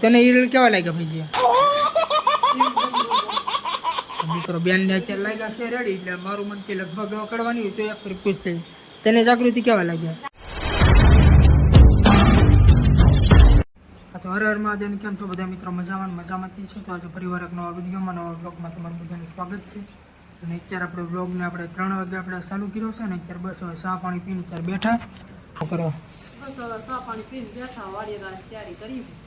તને ઈડલ કેવા લાગ્યા ભાઈ મિત્રો બેન ને અત્યારે લાગ્યા છે રેડી એટલે મારું મન કે લગભગ કરવાની હોય તો એક ફરી પૂછ થઈ તને જાગૃતિ કેવા લાગ્યા? તો હર હર મહાદેવ કેમ છો બધા મિત્રો? મજામાં મજામાંથી છે? તો આજે પરિવાર એક નવા વિડીયોમાં, નવા બ્લોગમાં તમારું બધાનું સ્વાગત છે. અને અત્યારે આપણે બ્લોગને આપણે ત્રણ વાગે આપણે ચાલુ કર્યો છે ને, અત્યારે બસ હવે ચા પાણી પીને અત્યારે બેઠા. કરો? સાહ પાણી પી બેઠા, વાડીએ તૈયારી કરો.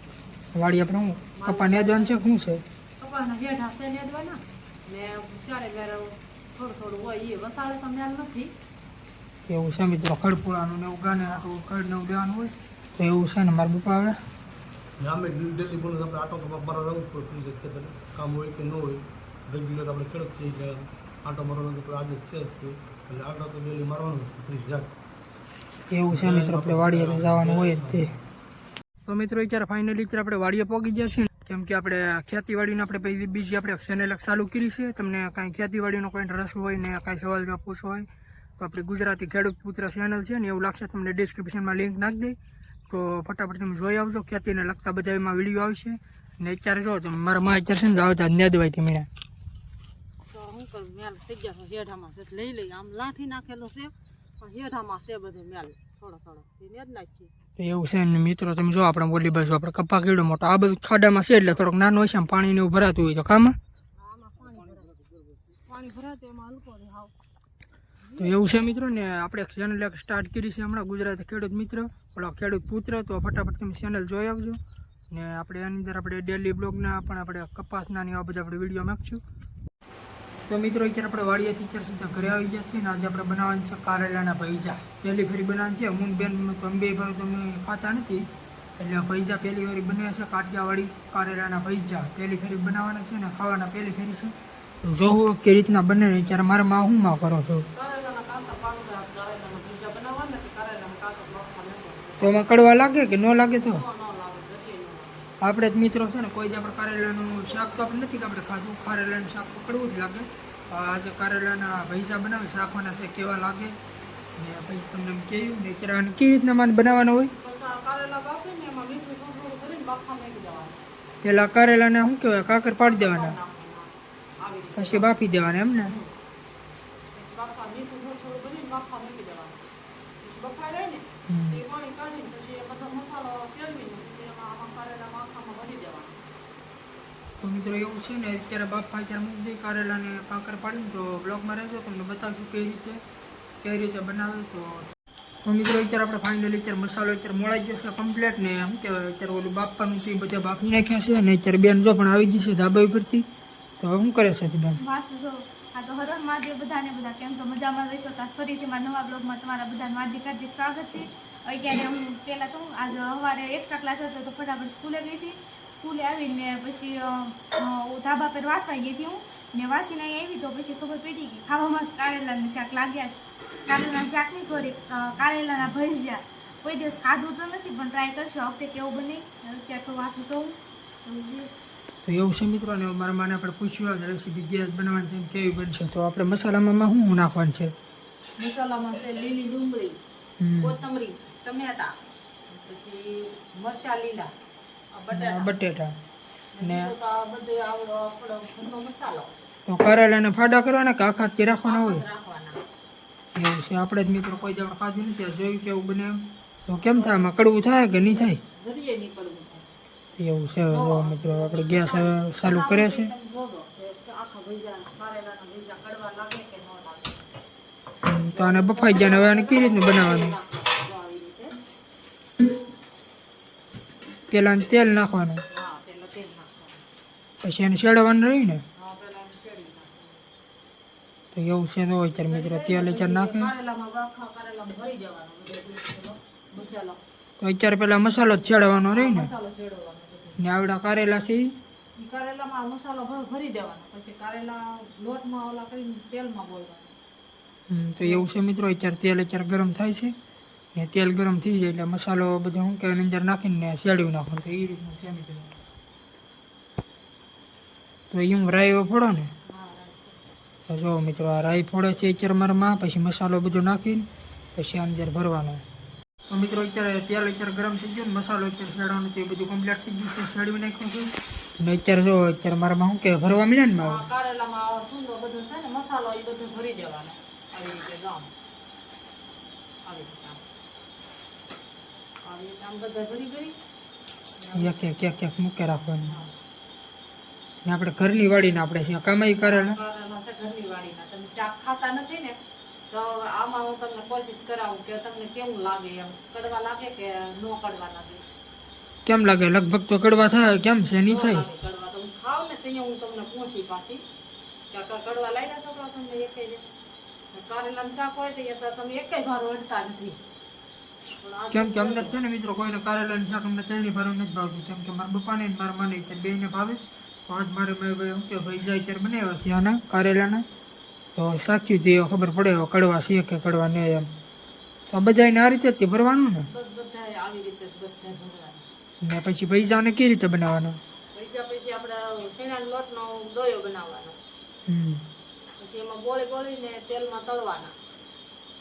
વાડી આપણે હું? કપા ને જવાનું છે શું છે? કપાસના હેઠા છે ને ને ચારે વેર થોડું થોડું હોય એ વસાડે તો નથી. એવું છે મિત્રો ખડપુરાનું ને એવું ગાને આટલું ખડ ને એવું દેવાનું હોય? તો એવું છે ને મારા પપ્પા આવે અમે ડેલી બોલે આપણે આટો કપા મારા રહેવું જ પડે ફ્રી ખેતર કામ હોય કે ન હોય રેગ્યુલર આપણે ખેડૂત છે એટલે આટો મારવાનો તો આજે છે જ તે એટલે આટો તો ડેલી મારવાનું ફ્રી જાય એવું છે મિત્રો આપણે વાડીએ તો જવાનું હોય જ તે. તો મિત્રો, અત્યારે ફાઇનલી અત્યારે આપણે વાડીએ પહોંચી ગયા છીએ. કેમ કે આપણે ખેતીવાડીને આપણે બીજી આપણે ચેનલ ચાલુ કરી છે. તમને કાંઈ ખેતીવાડીનો કોઈ રસ હોય ને કાંઈ સવાલ જવાબ પૂછવો હોય, તો આપણી ગુજરાતી ખેડૂત પુત્ર ચેનલ છે ને એવું લાગશે, તમને ડિસ્ક્રિપ્શનમાં લિંક નાખી દઈ તો ફટાફટ તમે જોઈ આવજો, ખેતીને લગતા બધા એમાં વીડિયો આવશે. ને અત્યારે જો તમે મારા માં અત્યારે છે ને આવતા નેદવાય તે મીણા. તો મેલ થઈ છે હેઠામાં છે. લઈ લઈ, આમ લાઠી નાખેલો છે, પણ હેઠામાં છે બધું મેલ. થોડો થોડો એને જ નાખીએ તો એવું છે ને મિત્રો, તમે જો આપણે બોલી બાજુ આપણે કપા કેવડો મોટો, આ બધું ખાડામાં છે એટલે થોડોક નાનો છે પાણી પાણીને એવું ભરાતું હોય તો કામાં તો એવું છે મિત્રો ને, આપણે ચેનલ એક સ્ટાર્ટ કરી છે હમણાં ગુજરાતી ખેડૂત મિત્ર. ઓલા ખેડૂત પુત્ર, તો ફટાફટ તમે ચેનલ જોઈ આવજો. ને આપણે એની અંદર આપણે ડેલી બ્લોગના પણ આપણે કપાસના ને એવા બધા આપણે વીડિયો નાખશું તો મિત્રો અત્યારે આપણે વાડીએથી અત્યારે સીધા ઘરે આવી ગયા છીએ ને આજે આપણે બનાવવાનું છે કારેલાના ભૈજા પહેલી ફેરી બનાવવાનું છે. અમુન બેન તો અંબે ભર તો ખાતા નથી. એટલે ભૈજા પહેલી ફેરી બન્યા છે કાઠિયાવાડી કારેલાના ભૈજા પહેલી ફેરી બનાવવાના છે ને ખાવાના પહેલી ફેરી છે. જોવું કે રીતના બને ત્યારે મારે માં હું માં કરો છો? તો એમાં કડવા લાગે કે ન લાગે તો? આપણે જ મિત્રો છે ને કોઈ જ આપણે કારેલાનું શાક તો આપણે નથી કે આપણે ખાધું. કારેલાનું શાક પકડવું જ લાગે. આજે કારેલાના ભૈસા બનાવે શાકવાના છે કેવા લાગે? ને પછી તમને કહ્યું ને કેરાને કેવી રીતના માન બનાવવાના હોય? પહેલાં કારેલાને શું કહેવાય? કાકર પાડી દેવાના. પછી બાફી દેવાના એમ ને? બફાઈ ને પછી મસાલો પછી એમાં આમાં કારેલા આખામાં ભરી દેવાનું તો મિત્રો એવું છે ને, અત્યારે બાફા અત્યારે મૂકી દઈ કારેલાને કાંકર પાડીને તો બ્લોગમાં રહેજો તમને બતાવશું કઈ રીતે કઈ રીતે બનાવે તો. તો મિત્રો અત્યારે આપણે ફાઇનલી અત્યારે મસાલો અત્યારે મોળાઈ ગયો છે કમ્પ્લેટ ને, શું કહેવાય, અત્યારે ઓલું બાપાનું તે બધા બાફી નાખ્યા છે અને અત્યારે બેન જો પણ આવી જશે ધાબા ઉપરથી, તો હવે શું કરે છે બેન? આ તો હરણ મહાદેવ બધાને બધા કેમ છો? મજામાં રહેશો? તો ફરીથી મારા નવા બ્લોગમાં તમારા બધાને હાર્દિક હાર્દિક સ્વાગત છે. અત્યારે હું પહેલાં તો હું, આજ સવારે એક્સ્ટ્રા ક્લાસ હતો તો ફટાફટ સ્કૂલે ગઈ હતી. સ્કૂલે આવીને પછી હું ધાબા પર વાંચવા ગઈ હતી હું. ને વાંચીને અહીં આવી તો પછી ખબર પડી કે ખાવામાં કારેલાને શાક લાગ્યા છે. કારેલાના શાકની સોરી કારેલાના ભજીયા. કોઈ દિવસ ખાધું તો નથી પણ ટ્રાય કરશું. આ વખતે કેવું બને? ત્યાં તો વાંચું તો હું તો એવું છે મિત્રો ને મારા માને આપણે પૂછ્યું આ રેસીપી ગેસ બનાવવાની છે કેવી બનશે? તો આપણે મસાલામાં શું શું નાખવાનું છે? મસાલામાં છે લીલી ડુંગળી. કોથમરી ટમેટા પછી મરચા લીલા. બટાટા. ને તો કારેલાને ફાડા કરવાના કે આખા જ રાખવાના હોય? એવું છે. આપણે જ મિત્રો કોઈ જ ખાધું નથી. જોયું કેવું બને તો કેમ થાય? આમાં કડવું થાય કે નહીં થાય? એવું છે. જો મિત્રો આપણે ગેસ ચાલુ કરે છે. કે કે તો આને બફાઈ ગયા હવે આને કેવી રીતનું બનાવવાનું? પહેલાં તેલ નાખવાનું. પેલા તેલ નાખવાનું પછી એને શેડવાનું રહ્યું ને? પેલા તો એવું છે તો અત્યારે મિત્રો તેલ અત્યારે નાખે તો અત્યારે પહેલાં મસાલો જ છેડવાનો રહી ને? ને આવડા કારેલા છે કારેલામાં મસાલો ભરી દેવાનો. પછી કારેલા લોટમાં ઓલા કરીને તેલમાં બોલવાનું હમ, તો એવું છે મિત્રો અત્યારે તેલ અત્યારે ગરમ થાય છે. ને તેલ ગરમ થઈ જાય એટલે મસાલો બધો શું કે અંદર નાખીને શેડવી નાખવાનું તો એ રીતનું છે દેવું તો એમ રાઈ ફોડો ને? જો મિત્રો, આ રાઈ ફોડે છે મારા પછી મસાલો બધો નાખીને પછી અંદર ભરવાનો. તો મિત્રો, અત્યારે તેલ અત્યારે ગરમ થઈ ગયું મસાલો અત્યારે શેડવાનું તે બધું કમ્પ્લીટ થઈ ગયું છે શેડવી નાખ્યું છે. અને અત્યારે જો, અત્યારે મારામાં શું કે ભરવા મળે ને મારું કારેલામાં સુંદર બધું છે ને, મસાલો એ બધું ભરી દેવાનો. આવી રીતે આવી. આવી. આમ બધા ભરી ભરી એક એક એક એક મૂકે રાખવાનું. ને આપણે ઘરની વાડીને આપણે ત્યાં કમાઈ કરેલા કારેલા ઘરની વાડીના. તમે શાક ખાતા નથી ને તો આમાં હું તમને કોશિશ કરાવું કે તમને કેવું લાગે એમ? કડવા લાગે કે ન કડવા લાગે? કેમ લાગે? લગભગ તો કડવા થાય. કેમ છે નહીં થાય? કડવા. તો હું ખાવ ને ત્યાં હું તમને પૂછી પાછી. કે કડવા લાગ્યા છોકરા તમને ને? ને શાક હોય તો તમે એકેય ભાર વળતા નથી. કેમ કે અમને છે ને મિત્રો કોઈને કારેલાનું શાક અમને તેલની ભરવું નથી ભાવતું કેમ કે મારા પપ્પાને ને મારા મને અત્યારે બેને ભાવે. તો આજ મારે ભાઈ હું કે ભાઈ જાય અત્યારે બનાવ્યા છે આના કારેલાના તો સાચું તે ખબર પડે કડવા છે કે કડવા નહીં એમ. તો બધાને આ રીતે જ ભરવાનું ને? ને પછી પૈસાને કેવી રીતે બનાવવાનો? પૈસા પછી આપણે શેણાનો લોટનો દોયો બનાવવાનો. હમ. પછી એમાં ગોળી ગોળીને તેલમાં તળવાના.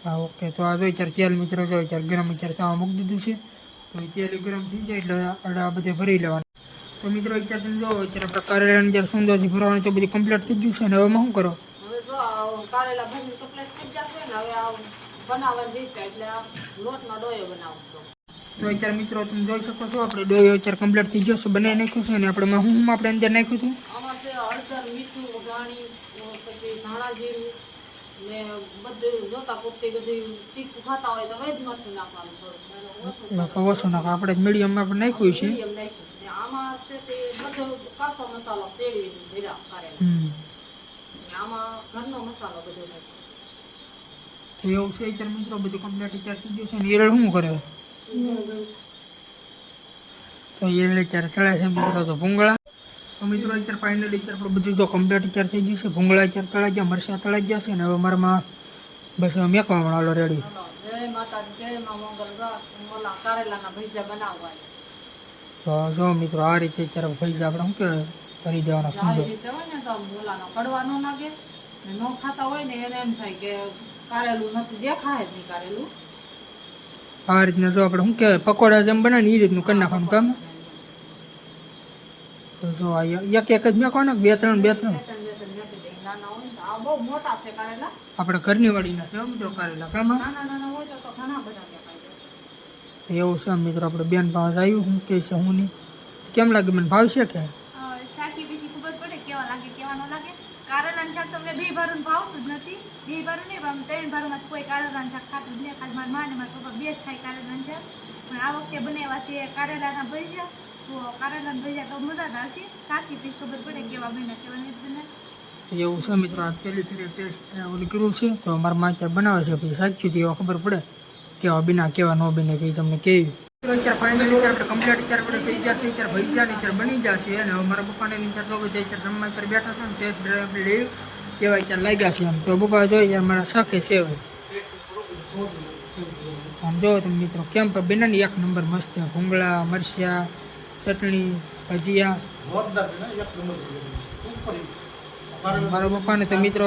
હા ઓકે તો આ જો અત્યારે તેલ મિત્રો જો અત્યારે ગરમ અત્યારે થવા મૂકી દીધું છે. તો તેલ ગરમ થઈ જાય એટલે આપણે આ બધે ભરી લેવાનું. તો મિત્રો અત્યારે તમે જો અત્યારે આપણે કારેલાને જ્યારે સુંદરથી ભરવાનું તો બધું કમ્પ્લીટ થઈ ગયું છે અને હવે શું કરો? હવે જો કારેલા ભરીને કપલેટ થઈ જશે ને હવે આ બનાવવાની રીત એટલે લોટનો ડોયો બનાવશો તો અત્યારે મિત્રો તમે જોઈ શકો છો આપણે ડોયો અત્યારે કમ્પ્લીટ થઈ ગયો છે બનાવી નાખ્યું છે અને આપણે હું આપણે અંદર નાખ્યું હતું? આમાં છે હળદર મીઠું વઘાણી પછી ધાણા જીરું ને બધું જોતા પૂરતી બધું તીખું ખાતા હોય તો વેજ મરચું નાખવાનું થોડું અને ઓછું એટલે ઓછું નાખો આપણે મીડિયમ આપણે નાખ્યું છે. મીડિયમ નાખ્યું ને આમાં છે તે બધો કાચો મસાલો શેરવીને ભેરા કારેલા હમ. ને આમાં ઘરનો મસાલો બધો નાખ્યો. તો એવું છે અત્યારે મિત્રો બધું કમ્પ્લીટ અત્યારે થઈ ગયું છે. ને ઈરળ શું કરે? તો ઈરળ અત્યારે તળે છે મિત્રો તો ભૂંગળા. તો મિત્રો અત્યારે ફાઇનલી અત્યારે આપણે બધું જો કમ્પ્લીટ અત્યારે થઈ ગયું છે. ભૂંગળા અત્યારે તળાઈ ગયા મરસા તળાઈ ગયા છે ને હવે મારામાં બસ મેકવા મળો રેડી તો જો મિત્રો આ રીતે અત્યારે પૈસા આપણે શું કહેવાય કરી દેવાના સુંદર. હોય ને તો ઓલાનો કડવા ન લાગે ને ન ખાતા હોય ને એને એમ થાય કે કારેલું નથી દેખાય જ નહીં કારેલું. આ રીતના જો આપણે શું કહેવાય પકોડા જેમ બનાવીને એ રીતનું કરી નાખવાનું કામ? જો એક એક જ મેં કોને બે ત્રણ બે ત્રણ? આપણે ઘરની વાડીના છે મિત્રો કરેલા. કેમ? એવું છે મિત્રો, આપણે બેન પાસે આવ્યું, હું કહે છે હું નહીં. કેમ લાગે મને, ભાવશે કે? પણ આ વખતે બનાવ્યા છે, કારેલાના ભજીયા. એવું છે મિત્રો આ પહેલી ફેરી ટેસ્ટ ઓલી કર્યું છે. તો અમારા માં અત્યારે બનાવે છે, પછી સાચું તેવા ખબર પડે કેવા બિના, કેવા ન બને કે તમને કેવી અત્યારે ફાઇનલી આપણે કમ્પ્લીટ અત્યારે આપણે થઈ જશે, અત્યારે ભાઈ ને, અત્યારે બની જશે. અને અમારા પપ્પાને અત્યારે લોકો અત્યારે રમવા અત્યારે બેઠા છે ને ટેસ્ટ ડ્રાઈવ લઈ કેવા લાગ્યા છે એમ. તો પપ્પા જોઈએ ત્યારે મારા શાખે છે આમ જો તમે મિત્રો, કેમ પણ બને એક નંબર મસ્ત ભૂંગળા મરચિયા ચટણી, ભજીયા. મારા પપ્પાને તો મિત્રો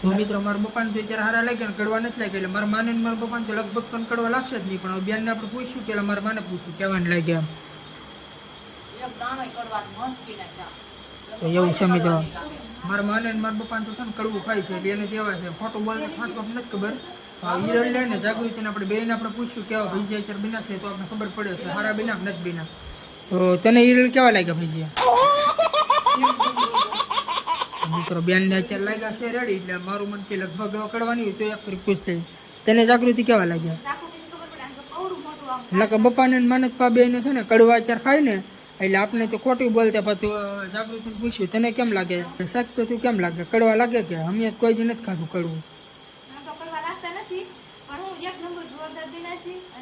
તો મિત્રો મારા પપ્પાને તો અત્યારે હારા લાગ્યા ને કડવા નથી લાગ્યા. એટલે મારા માને મારા પપ્પાને તો લગભગ પણ કડવા લાગશે જ નહીં. પણ બેનને આપણે પૂછ્યું કે મારા માને પૂછ્યું, કેવાને લાગ્યા એમ. એવું છે મિત્રો. મારા માને મારા પપ્પાને તો છે ને કડવું ખાય છે. એટલે એને કેવા છે. ખોટું બોલતા ખાસ નથી ખબર. હિરણ લે ને, જાગૃતિને આપણે બેને આપણે પૂછ્યું કેવા ભજીયા અત્યારે બિના છે તો આપણે ખબર પડે છે. હારા બિના નથી બિના તો તને ઈરળ કેવા લાગ્યા ભૈયા મિત્રો બેનને અત્યારે લાગ્યા છે રેડી એટલે મારું મન કે લગભગ હવે કડવાની હોય તો એક ફરી પૂછતે તને જાગૃતિ કેવા લાગ્યા? એટલે કે બપાને માનત પા બેને છે ને, કડવા અત્યારે ખાય ને, એટલે આપણે તો ખોટું બોલતા પણ તું જાગૃતિને પૂછ્યું, તને કેમ લાગે? શાક તો તું કેમ લાગે? કડવા લાગે કે? અમે કોઈ જ નથી ખાધું કડવું આમ તો કરવા રાખતા નથી પણ હું એક નંબર જોરદાર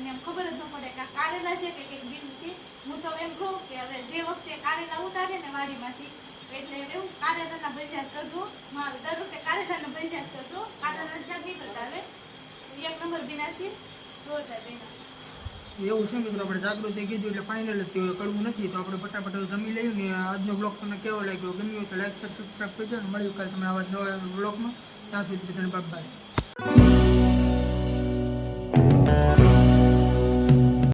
બીના એમ ખબર જ ન પડે કે આ કારેલા છે કે કંઈક બીજું છે. હું તો એમ કહું કે હવે જે વખતે કારેલા ઉતારે ને વાડીમાંથી, એટલે એવું કારેલાના ભજીયા કરજો. દર વખતે કારેલાના ભજીયા કરજો. કારેલાના શાક નહીં હવે. એક નંબર બીના છે. જોરદાર બીના એવું છે મિત્રો, આપણે જાગૃતિ કીધું એટલે ફાઇનલ જ થયું. કરવું નથી. તો આપણે ફટાફટ જમી લઈએ ને આજનો બ્લોગ તમને કેવો લાગ્યો? ગમ્યો તો લાઈક સબસ્ક્રાઈબ કરજો મળ્યું કાલે તમે આવા નવા બ્લોગમાં ત્યાં સુધી બધાને બાય